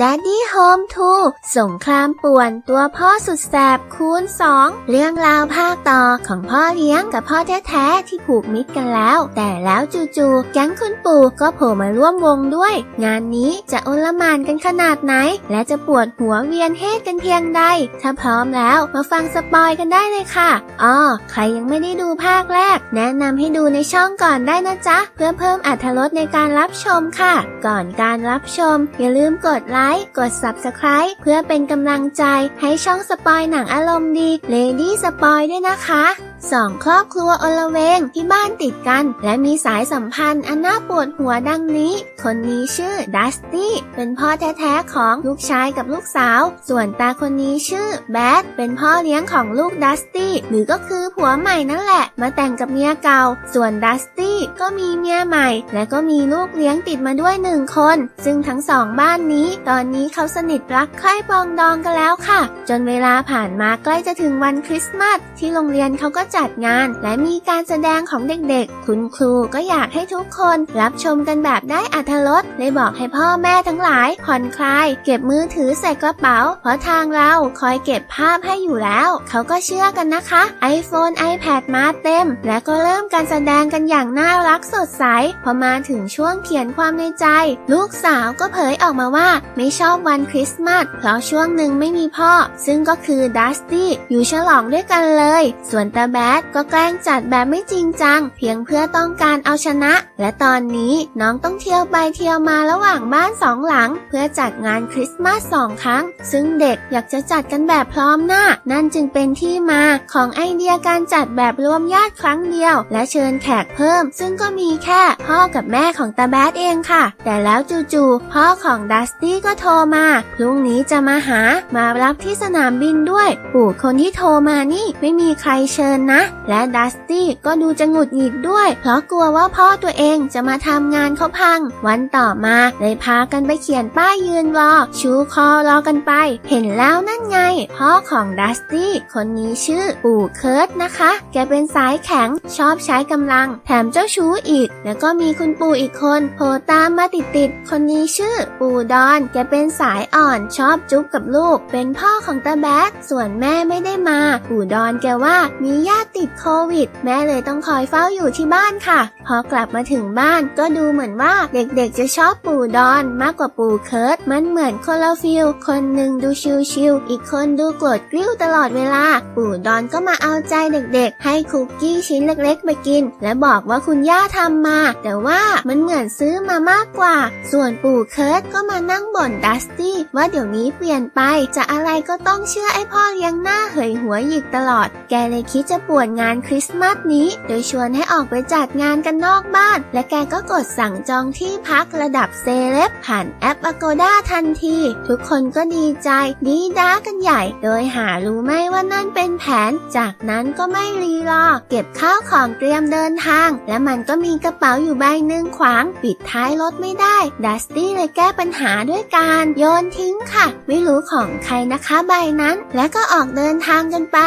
Daddy Home 2สงครามป่วนตัวพ่อสุดแสบคูณ 2 เรื่องราวภาคต่อของพ่อเลี้ยงกับพ่อแท้ๆที่ผูกมิตรกันแล้ว แต่แล้วจู่ๆแก๊งคุณปู่ก็โผล่มาร่วมวงด้วย งานนี้จะโอลมานกันขนาดไหน และจะปวดหัวเวียนเฮดกันเพียงใด ถ้าพร้อมแล้วมาฟังสปอยกันได้เลยค่ะอ้อใครยังไม่ได้ดูภาคแรก แนะนำให้ดูในช่องก่อนได้นะจ๊ะ เพื่อเพิ่มอรรถรสในการรับชมค่ะ ก่อนการรับชม อย่าลืมกดไลค์ กด Subscribe เพื่อเป็นกำลังใจให้ช่องสปอยหนังอารมณ์ดี Lady สปอยด้วยนะคะ สองครอบครัวอลเวงที่บ้านติดกัน และมีสายสัมพันธ์อันน่าปวดหัวดังนี้ คนนี้ชื่อดัสตี้เป็นพ่อแท้ๆของลูกชายกับลูกสาว ส่วนตาคนนี้ชื่อแบทเป็นพ่อเลี้ยงของลูกดัสตี้หรือก็คือผัวใหม่นั่นแหละ มาแต่งกับเมียเก่า ส่วนดัสตี้ก็มีเมียใหม่ และก็มีลูกเลี้ยงติดมาด้วยหนึ่งคน ซึ่งทั้งสองบ้านนี้ ตอนนี้เขาสนิทรักใคร่ปองดองกันแล้วค่ะ จนเวลาผ่านมาใกล้จะถึงวันคริสต์มาสที่โรงเรียนเขาก็จัดงานและมีการแสดงของเด็กๆ คุณครูก็อยากให้ทุกคนรับชมกันแบบได้อัธรสเลยบอกให้พ่อแม่ทั้งหลาย ผ่อนคลาย เก็บมือถือใส่กระเป๋า เพราะทางเราคอยเก็บภาพให้อยู่แล้ว เขาก็เชื่อกันนะคะ iPhone iPad มาเต็ม และก็เริ่มการแสดงกันอย่างน่ารักสดใส พอมาถึงช่วงเขียนความในใจ ลูกสาวก็เผยออกมาว่าไม่ชอบวันคริสต์มาสเพราะช่วงหนึ่งไม่มีพ่อ ซึ่งก็คือดัสตี้อยู่ฉลองด้วยกันเลย ส่วนตาแบดก็แกล้งจัดแบบไม่จริงจัง เพียงเพื่อต้องการเอาชนะ และตอนนี้น้องต้องเที่ยวไปเที่ยวมาระหว่างบ้านสองหลัง เพื่อจัดงานคริสต์มาสสองครั้ง ซึ่งเด็กอยากจะจัดกันแบบพร้อมหน้า นั่นจึงเป็นที่มาของไอเดียการจัดแบบรวมญาติครั้งเดียว และเชิญแขกเพิ่ม ซึ่งก็มีแค่พ่อกับแม่ของตาแบดเองค่ะ แต่แล้วจู่ๆพ่อของดัสตี้ก็โทรมา พรุ่งนี้จะมาหามารับที่สนามบินด้วย ปู่คนที่โทรมานี่ไม่มีใครเชิญนะ และดัสตี้ก็ดูจะหงุดหงิดด้วย เพราะกลัวว่าพ่อตัวเองจะมาทำงานเขาพัง วันต่อมาเลยพากันไปเขียนป้ายยืนรอชูคอรอกันไป เห็นแล้วนั่นไง พ่อของดัสตี้คนนี้ชื่อปู่เคิร์ตนะคะ แกเป็นสายแข็งชอบใช้กำลัง แถมเจ้าชู้อีก แล้วก็มีคุณปู่อีกคนโผล่ตามมาติดๆคนนี้ชื่อ ปู่ดอน แกเป็นสายอ่อนชอบจุ๊บกับลูก เป็นพ่อของตาแบดส่วนแม่ไม่ได้มา ปู่ดอนแกว่ามีญาติติดโควิด แม่เลยต้องคอยเฝ้าอยู่ที่บ้านค่ะ พอกลับมาถึงบ้านก็ดูเหมือนว่าเด็กๆจะชอบปู่ดอนมากกว่าปู่เคิร์ตมันเหมือนคนละฟิลคนหนึ่งดูชิวๆอีกคนดูโกรธกริ้วตลอดเวลา ปู่ดอนก็มาเอาใจเด็กๆ ให้คุกกี้ชิ้นเล็กๆไปกิน และบอกว่าคุณย่าทำมา แต่ว่ามันเหมือนซื้อมามากกว่า ส่วนปู่เคิร์ตก็มานั่งบ่นดัสตี้ว่าเดี๋ยวนี้เปลี่ยนไปจะอะไรก็ต้องเชื่อไอ้พ่อเลี้ยงหน้าเหยหัวหยิกตลอด แกเลยคิดจะป่วนงานคริสต์มาสนี้ โดยชวนให้ออกไปจัดงานกันนอกบ้าน และแกก็กดสั่งจองที่พักระดับเซเลบผ่านแอป Agoda ทันที ทุกคนก็ดีใจดีด้ากันใหญ่ โดยหารู้ไหมว่านั่นเป็นแผน จากนั้นก็ไม่รีรอ เก็บข้าวของเตรียมเดินทาง และมันก็มีกระเป๋าอยู่ใบหนึ่งขวาง ปิดท้ายรถไม่ได้ดัสตี้เลยแก้ปัญหาด้วยการโยนทิ้งค่ะ ไม่รู้ของใครนะคะใบนั้น และก็ออกเดินทางกันไป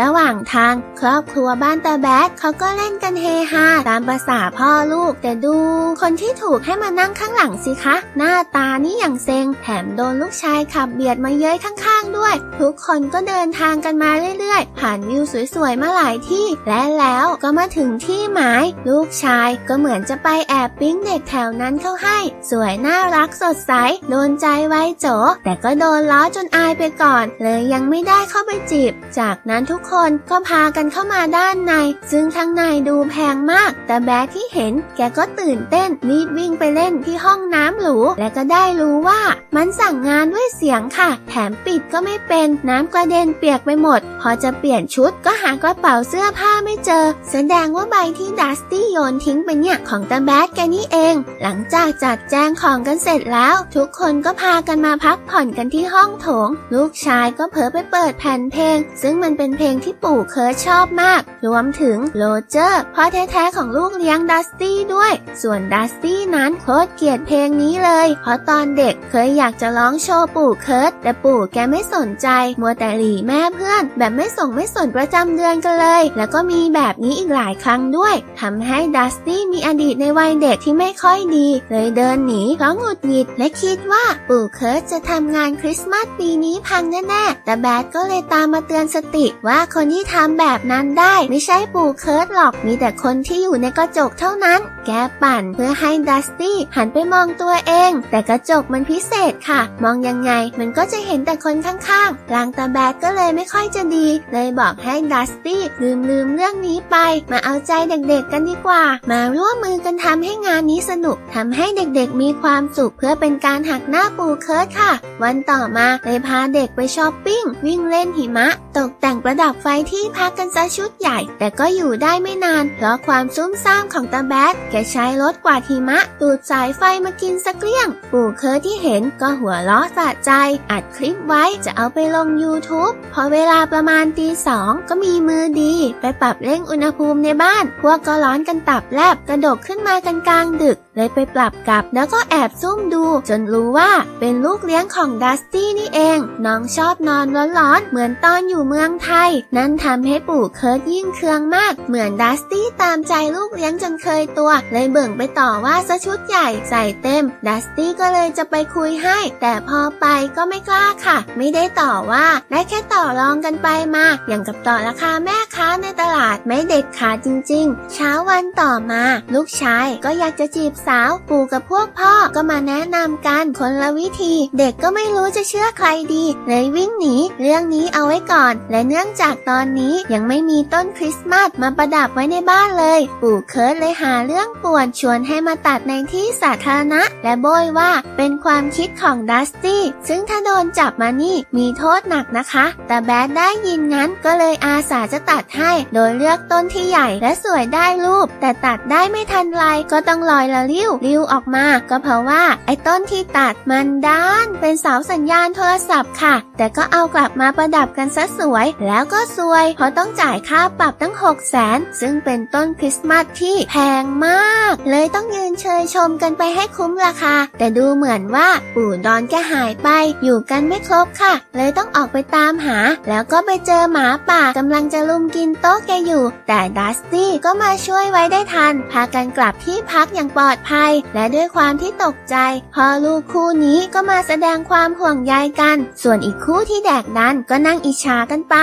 ระหว่างทางครอบครัวบ้านตาแบดเขาก็เล่นกันเฮฮาตามภาษาพ่อลูก แต่ดูคนที่ถูกให้มานั่งข้างหลังสิคะ หน้าตานี่อย่างเซ็ง แถมโดนลูกชายขับเบียดมาเย้ยข้าง ๆ ด้วย ทุกคนก็เดินทางกันมาเรื่อยๆ ผ่านวิวสวยๆมาหลายที่ และแล้วก็มาถึงที่หมาย ลูกชายก็เหมือนจะไปแอบปิ๊งเด็กแถวนั้นเข้าให้ สวยน่ารักสดใสโดนใจไว้โจ แต่ก็โดนล้อจนอายไปก่อน เลยยังไม่ได้เข้าไปจีบ จากนั้นทุกคนก็พากันเข้า้ามาด้านใน ซึ่งข้างในดูแพงมาก แต่แบดที่เห็นแกก็ตื่นเต้นรีบวิ่งไปเล่นที่ห้องน้ำหรู และก็ได้รู้ว่ามันสั่งงานด้วยเสียงค่ะ แถมปิดก็ไม่เป็นน้ำกระเด็นเปียกไปหมด พอจะเปลี่ยนชุดก็หากระเป๋าเสื้อผ้าไม่เจอ แสดงว่าใบที่ดัสตี้โยนทิ้งไปเนี่ยของตาแบดแกนี่เอง หลังจากจัดแจงของกันเสร็จแล้ว ทุกคนก็พากันมาพักผ่อนกันที่ห้องโถง ลูกชายก็เผลอไปเปิดแผ่นเพลง ซึ่งมันเป็นเพลงที่ปู่เคิร์ชชอบมาก รวมถึงโรเจอร์พ่อแท้ๆของลูกเลี้ยงดัสตี้ด้วย ส่วนดัสตี้นั้นโคตรเกลียดเพลงนี้เลย เพราะตอนเด็กเคยอยากจะร้องโชว์ปู่เคิร์ตแต่ปู่แกไม่สนใจ มัวแต่หลีแม่เพื่อน แบบไม่ส่งไม่สนประจำเดือนกันเลย แล้วก็มีแบบนี้อีกหลายครั้งด้วยทำให้ดัสตี้มีอดีตในวัยเด็กที่ไม่ค่อยดี เลยเดินหนีเพราะหงุดหงิดและคิดว่าปู่เคิร์ตจะทำงานคริสต์มาสปีนี้พังแน่ๆแต่แบดก็เลยตามมาเตือนสติว่าคนที่ทำแบบนั้นได้ ไม่ใช่ปู่เคิร์ตหรอกมีแต่คนที่อยู่ในกระจกเท่านั้น แกปั่นเพื่อให้ดัสตี้หันไปมองตัวเอง แต่กระจกมันพิเศษค่ะ มองยังไงมันก็จะเห็นแต่คนข้างๆลางตาแบดก็เลยไม่ค่อยจะดี เลยบอกให้ดัสตี้ลืมลืมเรื่องนี้ไป มาเอาใจเด็กๆกันดีกว่า มาร่วมมือกันทำให้งานนี้สนุกทำให้เด็กๆมีความสุขเพื่อเป็นการหักหน้าปู่เคิร์ตค่ะ วันต่อมาเลยพาเด็กไปช้อปปิ้ง วิ่งเล่นหิมะ ตกแต่งประดับไฟที่พักกันซะชุดใหญ่ แต่ก็อยู่ได้ไม่นาน เพราะความซุ่มซ่ามของตาแบดแกใช้รถกวาดหิมะตูดสายไฟมากินสักเลี้ยง ปู่เคิร์ที่เห็นก็หัวเราะสะใจ อัดคลิปไว้จะเอาไปลง YouTube พอเวลาประมาณตีสองก็มีมือดี ไปปรับเร่งอุณหภูมิในบ้าน พวกก็ร้อนกันตับแลบกระโดดขึ้นมากันกลางดึก เลยไปปรับกลับแล้วก็แอบซุ่มดู จนรู้ว่าเป็นลูกเลี้ยงของดัสตี้นี่เอง น้องชอบนอนร้อนๆเหมือนตอนอยู่เมืองไทย นั่นทำให้ปู่เคิร์ดยิ่งเคืองมาก เหมือนดัสตี้ตามใจลูกเลี้ยงจนเคยตัว เลยเบิ่งไปต่อว่าซะชุดใหญ่ใส่เต็ม ดัสตี้ก็เลยจะไปคุยให้ แต่พอไปก็ไม่กล้าค่ะ ไม่ได้ต่อว่า ได้แค่ต่อรองกันไปมา อย่างกับต่อราคาแม่ค้าในตลาดไม่เด็ดขาดจริง ๆ เช้าวันต่อมา ลูกชายก็อยากจะจีบสาว ปู่กับพวกพ่อก็มาแนะนำกันคนละวิธี เด็กก็ไม่รู้จะเชื่อใครดี เลยวิ่งหนี เรื่องนี้เอาไว้ก่อนและเนื่องจากตอนนี้ยังไม่มีต้นคริสต์มาสมาประดับไว้ในบ้านเลย ปู่เคิร์ดเลยหาเรื่องป่วนชวนให้มาตัดในที่สาธารณะ และโบยว่าเป็นความคิดของดัสตี้ซึ่งถ้าโดนจับมานี่มีโทษหนักนะคะ แต่แบดได้ยินงั้นก็เลยอาสาจะตัดให้ โดยเลือกต้นที่ใหญ่และสวยได้รูป แต่ตัดได้ไม่ทันไรก็ต้องลอยละลิ้วลิ้วออกมา ก็เพราะว่า ไอ้ต้นที่ตัดมันด้านเป็นเสาสัญญาณโทรศัพท์ค่ะ แต่ก็เอากลับมาประดับกันซะสวยแล้วก็สวย เพราะต้องจ่ายค่าปรับตั้ง 6 0 0แสนซึ่งเป็นต้นคริสต์มาสที่แพงมาก เลยต้องยืนเชยชมกันไปให้คุ้มราคา แต่ดูเหมือนว่าปู่ดอนแกหายไป อยู่กันไม่ครบค่ะ เลยต้องออกไปตามหา แล้วก็ไปเจอหมาป่ากำลังจะลุมกินโต๊ะแกอยู่ แต่ดัสตี้ก็มาช่วยไว้ได้ทัน พากันกลับที่พักอย่างปลอดภัย และด้วยความที่ตกใจ พอลูกคู่นี้ก็มาแสดงความห่วงใยกัน ส่วนอีกคู่ที่แดกดันก็นั่งอิจฉากันไป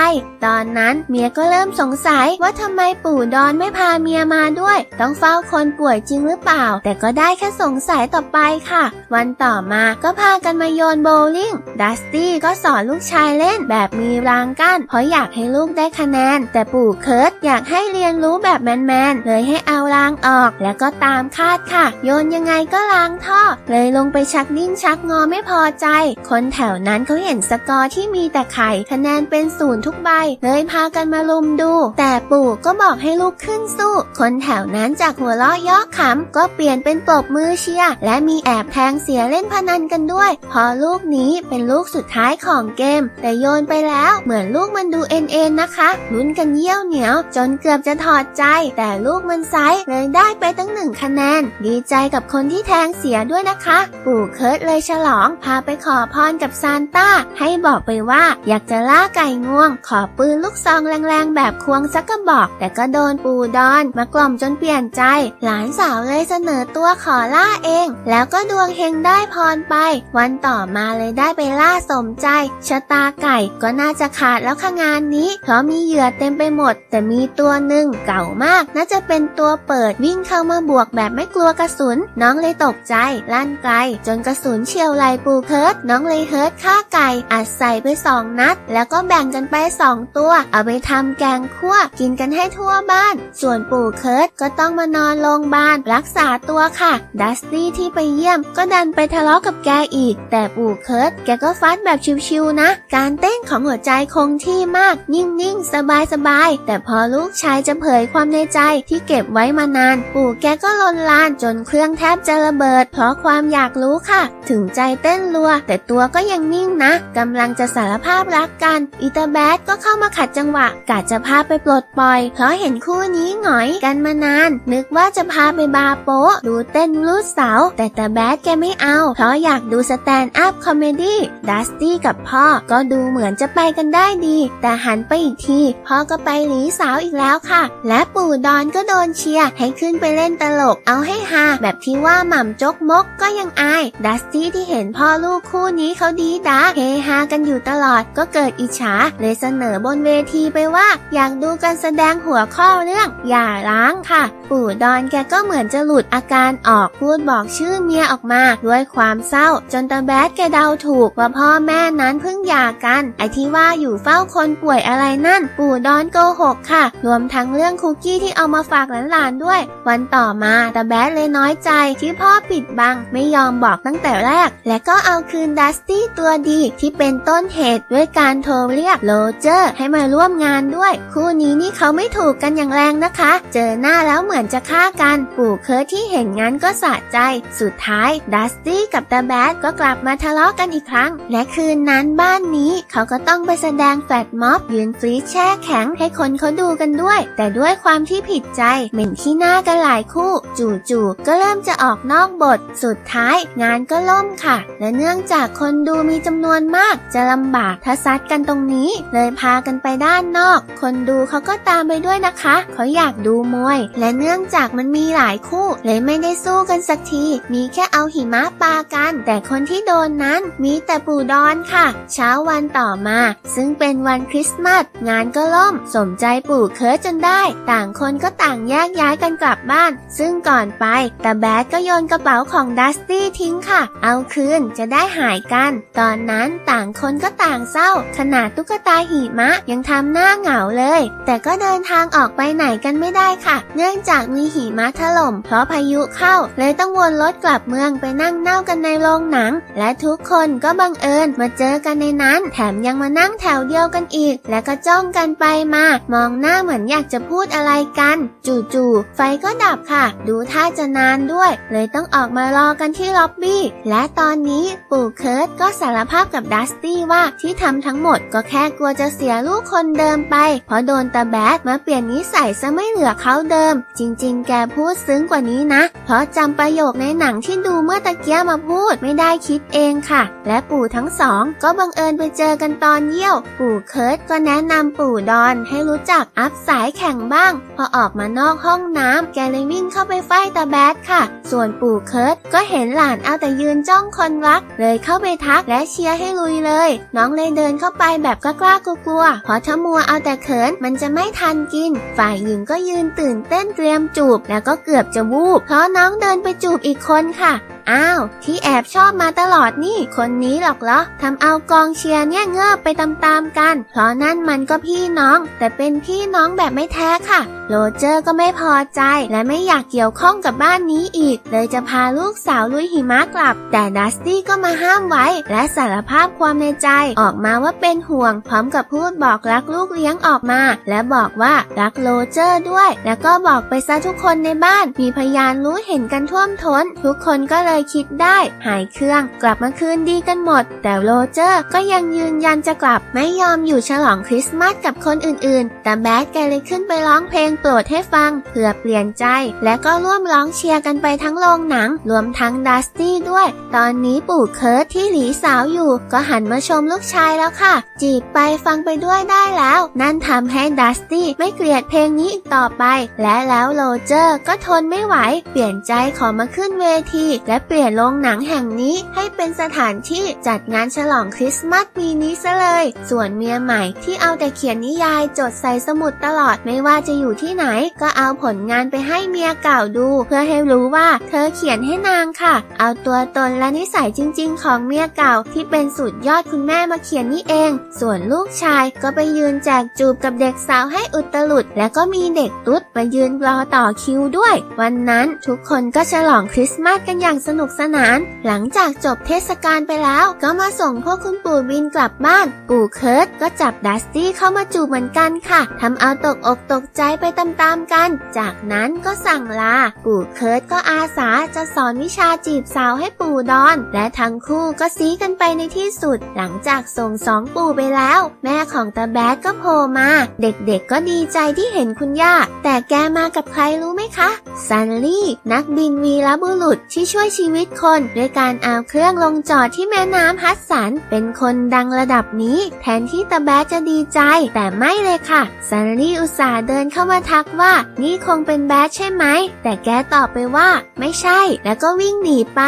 ตอนนั้นเมียก็เริ่มสงสัยว่าทำไมปู่ดอนไม่พาเมียมาด้วย ต้องเฝ้าคนป่วยจริงหรือเปล่า แต่ก็ได้แค่สงสัยต่อไปค่ะ วันต่อมาก็พากันมาโยนโบว์ลิ่ง ดัสตี้ก็สอนลูกชายเล่นแบบมีรางกั้น เพราะอยากให้ลูกได้คะแนน แต่ปู่เคิร์ดอยากให้เรียนรู้แบบแมนๆ เลยให้เอารางออก แล้วก็ตามคาดค่ะ โยนยังไงก็ล้างท่อ เลยลงไปชักดิ้นชักงอไม่พอใจ คนแถวนั้นเขาเห็นสกอร์ที่มีแต่ไข่คะแนนเป็นศูนย์ทุกใบ เลยพากันมาลุมดู แต่ปู่ก็บอกให้ลูกขึ้นสู้ คนแถวนั้นจากหัวเราะเยาะขำก็เปลี่ยนเป็นปรบมือเชียร์และมีแอบแทงเสียเล่นพนันกันด้วย พอลูกนี้เป็นลูกสุดท้ายของเกม แต่โยนไปแล้วเหมือนลูกมันดูเอ็นเอ็นนะคะลุ้นกันเยี่ยวเหนียว จนเกือบจะถอดใจ แต่ลูกมันไซส์เลยได้ไปตั้งหนึ่งคะแนน ดีใจกับคนที่แทงเสียด้วยนะคะ ปู่เคิร์ดเลยฉลองพาไปขอพรกับซานต้า ให้บอกไปว่าอยากจะล่าไก่งวง ขอปืนลูกซองแรงๆ แบบควงสักกระบอก แต่ก็โดนปู่ดอนมากล่อมจนเปลี่ยนใจ หลานสาวเลยเสนอตัวขอล่าเอง แล้วก็ดวงเฮงได้พรไป วันต่อมาเลยได้ไปล่าสมใจ ชะตาไก่ก็น่าจะขาดแล้วค่ะงานนี้ เพราะมีเหยื่อเต็มไปหมด แต่มีตัวหนึ่งเก่ามาก น่าจะเป็นตัวเปิดวิ่งเข้ามาบวกแบบไม่กลัวกระสุน น้องเลยตกใจ ลั่นไกล จนกระสุนเฉียวไหลปูเคิร์ดน้องเลยเฮิร์ตฆ่าไก่อัดใส่ไปสองนัด แล้วก็แบ่งกันไปสองตัว เอาไปทำแกงคั่วกินกันให้ทั่วบ้าน ส่วนปู่เคิร์ดก็ต้องมานอนโรงพยาบาลรักษาตัวค่ะ ดัสตี้ที่ไปเยี่ยมก็ดันไปทะเลาะกับแกอีก แต่ปู่เคิร์ดแกก็ฟัดแบบชิวๆนะ การเต้นของหัวใจคงที่มาก นิ่งๆ สบายๆ แต่พอลูกชายจะเผยความในใจที่เก็บไว้มานาน ปู่แกก็ลนลานจนเครื่องแทบจะระเบิด เพราะความอยากรู้ค่ะ ถึงใจเต้นรัว แต่ตัวก็ยังนิ่งนะกำลังจะสารภาพรักกัน อิตาแบดก็เข้ามาขัดจังหวะกะจะพาไปปลดปล่อย เพราะเห็นคู่นี้หงอยกันมานาน นึกว่าจะพาไปบาโป๊ะดูเต้นรูดเสา แต่ตาแบดแกไม่เอา เพราะอยากดูสแตนด์อัพคอมเมดี้ดัสตี้กับพ่อก็ดูเหมือนจะไปกันได้ดี แต่หันไปอีกที พ่อก็ไปหลีสาวอีกแล้วค่ะ และปู่ดอนก็โดนเชียร์ให้ขึ้นไปเล่นตลกเอาให้ฮาแบบที่ว่าหม่ำจกมกก็ยังอาย ดัสตี้ที่เห็นพ่อลูกคู่นี้เขาดีดาเฮฮากันอยู่ตลอดก็เกิดอิจฉาเลยเสนอบนเวทีไปว่า อยากดูการแสดงหัวข้อเรื่องอย่าร้างค่ะ ปู่ดอนแกก็เหมือนจะหลุดอาการออกพูดบอกชื่อเมียออกมาด้วยความเศร้า จนตาแบดแกเดาถูกว่าพ่อแม่นั้นเพิ่งหย่ากัน ไอที่ว่าอยู่เฝ้าคนป่วยอะไรนั่น ปู่ดอนโกหกค่ะ รวมทั้งเรื่องคุกกี้ที่เอามาฝากหลานๆด้วย วันต่อมาตาแบดเลยน้อยใจที่พ่อปิดบังไม่ยอมบอกตั้งแต่แรก และก็เอาคืนดัสตี้ตัวดีที่เป็นต้นเหตุด้วยการโทรเรียกโรเจอร์ให้มาร่วมงานด้วย คู่นี้นี่เขาไม่ถูกกันอย่างแรงนะคะ เจอหน้าแล้วเหมือนจะฆ่ากันปู่เคิร์ทที่เห็นงั้นก็สะใจ สุดท้ายดัสตี้กับตาแบดก็กลับมาทะเลาะกันอีกครั้ง และคืนนั้นบ้านนี้เขาก็ต้องไปแสดงแฟลตม็อบยืนฟรีแช่แข็งให้คนเขาดูกันด้วย แต่ด้วยความที่ผิดใจเหม็นขี้หน้ากันหลายคู่ จู่ๆก็เริ่มจะออกนอกบท สุดท้ายงานก็ล่มค่ะ และเนื่องจากคนดูมีจำนวนมาก จะลำบากถ้าซัดกันตรงนี้ เลยพากันไปด้านนอก คนดูเขาก็ตามไปด้วยนะคะ เขาอยากดูมวย และเนื่องจากมันมีหลายคู่เลยไม่ได้สู้กันสักที มีแค่เอาหิมะปากัน แต่คนที่โดนนั้นมีแต่ปู่ดอนค่ะ เช้าวันต่อมา ซึ่งเป็นวันคริสต์มาสงานก็ล่ม สมใจปู่เคิร์จนได้ ต่างคนก็ต่างแยกย้ายกันกลับบ้าน ซึ่งก่อนไปแต่แบดก็โยนกระเป๋าของดัสตี้ทิ้งค่ะ เอาคืนจะได้หายกัน ตอนนั้นต่างคนก็ต่างเศร้า ขนาดตุ๊กตาหิมะยังทำหน้าเหงาเลย แต่ก็เดินทางออกไปไหนกันไม่ได้ค่ะ เนื่องจากมีหิมะถล่มเพราะพายุเข้า เลยต้องวนรถกลับเมืองไปนั่งเน่ากันในโรงหนัง และทุกคนก็บังเอิญมาเจอกันในนั้น แถมยังมานั่งแถวเดียวกันอีก และก็จ้องกันไปมา มองหน้าเหมือนอยากจะพูดอะไรกัน จู่ๆไฟก็ดับค่ะ ดูท่าจะนานด้วย เลยต้องออกมารอกันที่ล็อบบี้ และตอนนี้ปู่เคิร์ตก็สารภาพกับดัสตี้ว่าที่ทำทั้งหมดก็แค่กลัวจะเสียลูกคนเดิมไป เพราะโดนตาแบดมาเปลี่ยนนิสัยซะไม่เหลือเขาเดิม จริงๆ แกพูดซึ้งกว่านี้นะ เพราะจำประโยคในหนังที่ดูเมื่อตะเกียมาพูดไม่ได้คิดเองค่ะ และปู่ทั้งสองก็บังเอิญไปเจอกันตอนเยี่ยว ปู่เคิร์ตก็แนะนำปู่ดอนให้รู้จักอัพสายแข่งบ้าง พอออกมานอกห้องน้ำแกเลยวิ่งเข้าไปไฟตาแบดค่ะ ส่วนปู่เคิร์ตก็เห็นหลานเอาแต่ยืนจ้องคนรัก เลยเข้าไปทักและเชียร์ให้ลุยเลย น้องเลยเดินเข้าไปแบบกล้ากลัวๆเพราะถ้ามัวเอาแต่เขินมันจะไม่ทันกิน ฝ่ายหญิงก็ยืนตื่นเต้นเตรียมจูบแล้วก็เกือบจะวูบเพราะน้องเดินไปจูบอีกคนค่ะ อ้าว ที่แอบชอบมาตลอดนี่ คนนี้หรอกเหรอทำเอากองเชียร์เนี่ยเงือบไปตามๆกัน เพราะนั่นมันก็พี่น้อง แต่เป็นพี่น้องแบบไม่แท้ค่ะ โรเจอร์ก็ไม่พอใจและไม่อยากเกี่ยวข้องกับบ้านนี้อีก เลยจะพาลูกสาวลุยหิมะกลับ แต่ดัสตี้ก็มาห้ามไว้ และสารภาพความในใจออกมาว่าเป็นห่วง พร้อมกับพูดบอกรักลูกเลี้ยงออกมา และบอกว่ารักโรเจอร์ด้วย แล้วก็บอกไปซะทุกคนในบ้านมีพยานรู้เห็นกันท่วมท้น ทุกคนก็เลยคิดได้ หายเครื่องกลับมาคืนดีกันหมด แต่โรเจอร์ก็ยังยืนยันจะกลับไม่ยอมอยู่ฉลองคริสต์มาสกับคนอื่นๆ แต่แบดแกเลยขึ้นไปร้องเพลงโปรดให้ฟังเพื่อเปลี่ยนใจ และก็ร่วมร้องเชียร์กันไปทั้งโรงหนัง รวมทั้งดัสตี้ด้วย ตอนนี้ปู่เคิร์ทที่หลีสาวอยู่ ก็หันมาชมลูกชายแล้วค่ะ จีบไปฟังไปด้วยได้แล้ว นั่นทำให้ดัสตี้ไม่เกลียดเพลงนี้อีกต่อไป และแล้วโรเจอร์ก็ทนไม่ไหว เปลี่ยนใจขอมาขึ้นเวทีและเปลี่ยนโรงหนังแห่งนี้ให้เป็นสถานที่จัดงานฉลองคริสต์มาสปีนี้ซะเลย ส่วนเมียใหม่ที่เอาแต่เขียนนิยายจดใส่สมุดตลอดไม่ว่าจะอยู่ที่ไหน ก็เอาผลงานไปให้เมียเก่าดู เพื่อให้รู้ว่าเธอเขียนให้นางค่ะ เอาตัวตนและนิสัยจริง ๆ ของเมียเก่าที่เป็นสุดยอดคุณแม่มาเขียนนี่เอง ส่วนลูกชายก็ไปยืนแจกจูบกับเด็กสาวให้อุตลุด และก็มีเด็กตุ๊ดมายืนรอต่อคิวด้วย วันนั้นทุกคนก็ฉลองคริสต์มาสกันอย่างสนุกสนาน หลังจากจบเทศกาลไปแล้ว ก็มาส่งพวกคุณปู่บินกลับบ้าน ปู่เคิร์ตก็จับดัสตี้เข้ามาจูบเหมือนกันค่ะทำเอาตกอกตกใจไปตามๆกัน จากนั้นก็สั่งลา ปู่เคิร์ตก็อาสาจะสอนวิชาจีบสาวให้ปู่ดอน และทั้งคู่ก็ซีกันไปในที่สุด หลังจากส่งสองปู่ไปแล้ว แม่ของตาแบดก็โผล่มา เด็กๆก็ดีใจที่เห็นคุณย่า แต่แกมากับใครรู้ไหมคะซันลี่ นักบินวีรบุรุษที่ช่วยชีีวิตคนด้วยการเอาเครื่องลงจอดที่แม่น้ำฮัดสัน เป็นคนดังระดับนี้ แทนที่ตาแบดจะดีใจ แต่ไม่เลยค่ะซันลี่อุตส่าห์เดินเข้ามาทักว่า นี่คงเป็นแบดใช่ไหม แต่แกตอบไปว่า ไม่ใช่ แล้วก็วิ่งหนีไป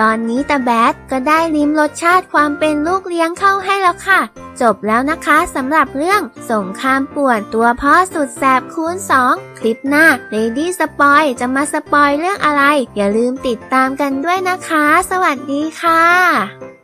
ตอนนี้ตาแบดก็ได้ลิ้มรสชาติความเป็นลูกเลี้ยงเข้าให้แล้วค่ะ จบแล้วนะคะสำหรับเรื่องสงครามป่วนตัวพ่อสุดแสบคูณ 2 คลิปหน้า Lady Spoil จะมาสปอยเรื่องอะไร อย่าลืมติดตามกันด้วยนะคะ สวัสดีค่ะ